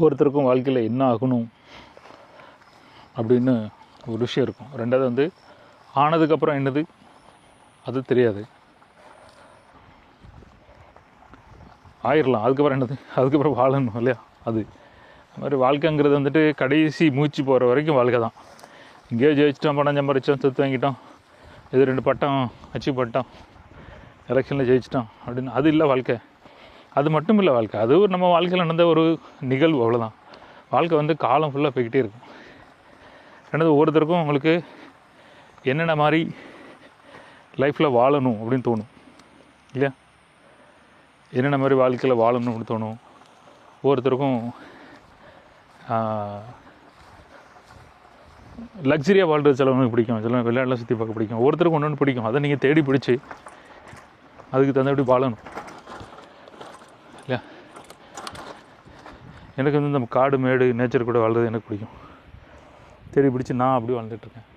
ஒவ்வொருத்தருக்கும் வாழ்க்கையில் என்ன ஆகணும் அப்படின்னு ஒரு விஷயம் இருக்கும். ரெண்டாவது வந்து ஆனதுக்கப்புறம் என்னது? அது தெரியாது. ஆயிடலாம் அதுக்கப்புறம் என்னது? அதுக்கப்புறம் வாழணும் இல்லையா? அது. அது மாதிரி வாழ்க்கைங்கிறது வந்துட்டு கடைசி மூச்சு போகிற வரைக்கும் வாழ்க்கை தான். இங்கேயோ ஜெயிச்சிட்டோம் பணம் சம்பாரிச்சோம் சொத்து வாங்கிட்டோம் இது ரெண்டு பட்டம் அச்சீவ் பண்ணிட்டோம் எலெக்ஷனில் ஜெயிச்சிட்டோம் அப்படின்னு அது இல்லை வாழ்க்கை. அது மட்டும் இல்லை வாழ்க்கை. அது ஒரு நம்ம வாழ்க்கையில் நடந்த ஒரு நிகழ்வு அவ்வளோதான் வாழ்க்கை வந்து காலம் ஃபுல்லாக போய்கிட்டே இருக்கும். ரெண்டாவது ஒவ்வொருத்தருக்கும் உங்களுக்கு என்னென்ன மாதிரி லைஃப்பில் வாழணும் அப்படின்னு தோணும். இல்லையா? என்னென்ன மாதிரி வாழ்க்கையில் வாழணும் அப்படின்னு தோணும். ஒவ்வொருத்தருக்கும் லக்ஸரியாக வாழ்றது சிலவங்களுக்கு பிடிக்கும். சில விளையாடலாம் சுற்றி பார்க்க பிடிக்கும். ஒருத்தருக்கு ஒன்று ஒன்று பிடிக்கும். அதை நீங்கள் தேடி பிடிச்சி அதுக்கு தகுந்தபடி வாழணும். எனக்கு வந்து இந்த காடு மேடு நேச்சர் கூட வாழ்றது எனக்கு பிடிக்கும். தேடி பிடிச்சி நான் அப்படி வாழ்ந்துட்டுருக்கேன்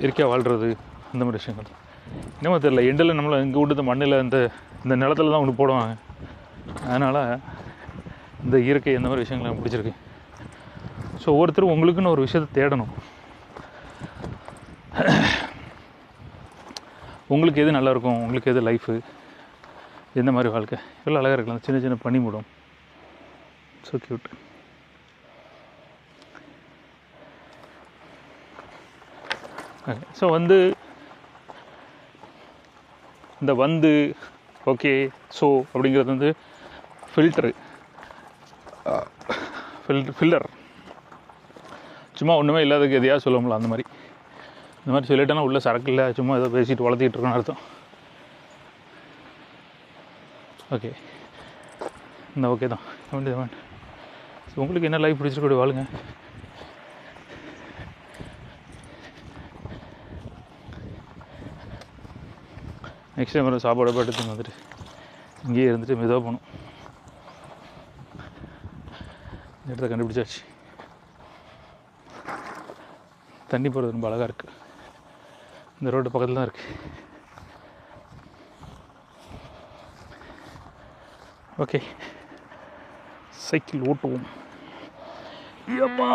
இயற்கையாக வாழ்கிறது அந்த மாதிரி விஷயங்கள். என்னமோ தெரியல எண்டில் நம்மளை இங்கே விட்டு இந்த மண்ணில் இந்த இந்த நிலத்துல தான் ஒன்று போடுவாங்க. அதனால் இந்த இயற்கை இந்த மாதிரி விஷயங்கள் எனக்கு பிடிச்சிருக்கு. ஸோ ஒவ்வொருத்தரும் உங்களுக்குன்னு ஒரு விஷயத்தை தேடணும். உங்களுக்கு எது நல்லாயிருக்கும் உங்களுக்கு எது லைஃபு எந்த மாதிரி வாழ்க்கை? எவ்வளோ அழகாக இருக்கலாம். சின்ன சின்ன பனி மூடும் ஸோ க்யூட் ஓகே ஸோ வந்து இந்த வந்து ஓகே ஸோ அப்படிங்கிறது வந்து ஃபில்டரு ஃபில்டர் ஃபில்லர் சும்மா ஒன்றுமே இல்லாததுக்கு எதையாவது சொல்லுவோம்ல அந்த மாதிரி. இந்த மாதிரி சொல்லிட்டேன்னா உள்ளே சரக்கு இல்லை சும்மா ஏதோ பேசிட்டு வளர்த்திட்டு இருக்கோன்னு அர்த்தம். ஓகே. இந்த ஓகே தான். வேண்டியது வேண்டாம் ஸோ உங்களுக்கு என்ன லைஃப் பிடிச்சிருக்கூட வாழுங்க நெக்ஸ்ட் டைம் வர சாப்பாடு பாட்டு வந்துட்டு இங்கேயே இருந்துட்டு மெதுவாக போகணும். இந்த இடத்த கண்டுபிடிச்சாச்சு. தண்ணி போகிறது ரொம்ப அழகாக இருக்குது இந்த ரோடு பக்கத்தில் தான் இருக்குது ஓகே சைக்கிள் ஓட்டுவோம் ஐயப்பா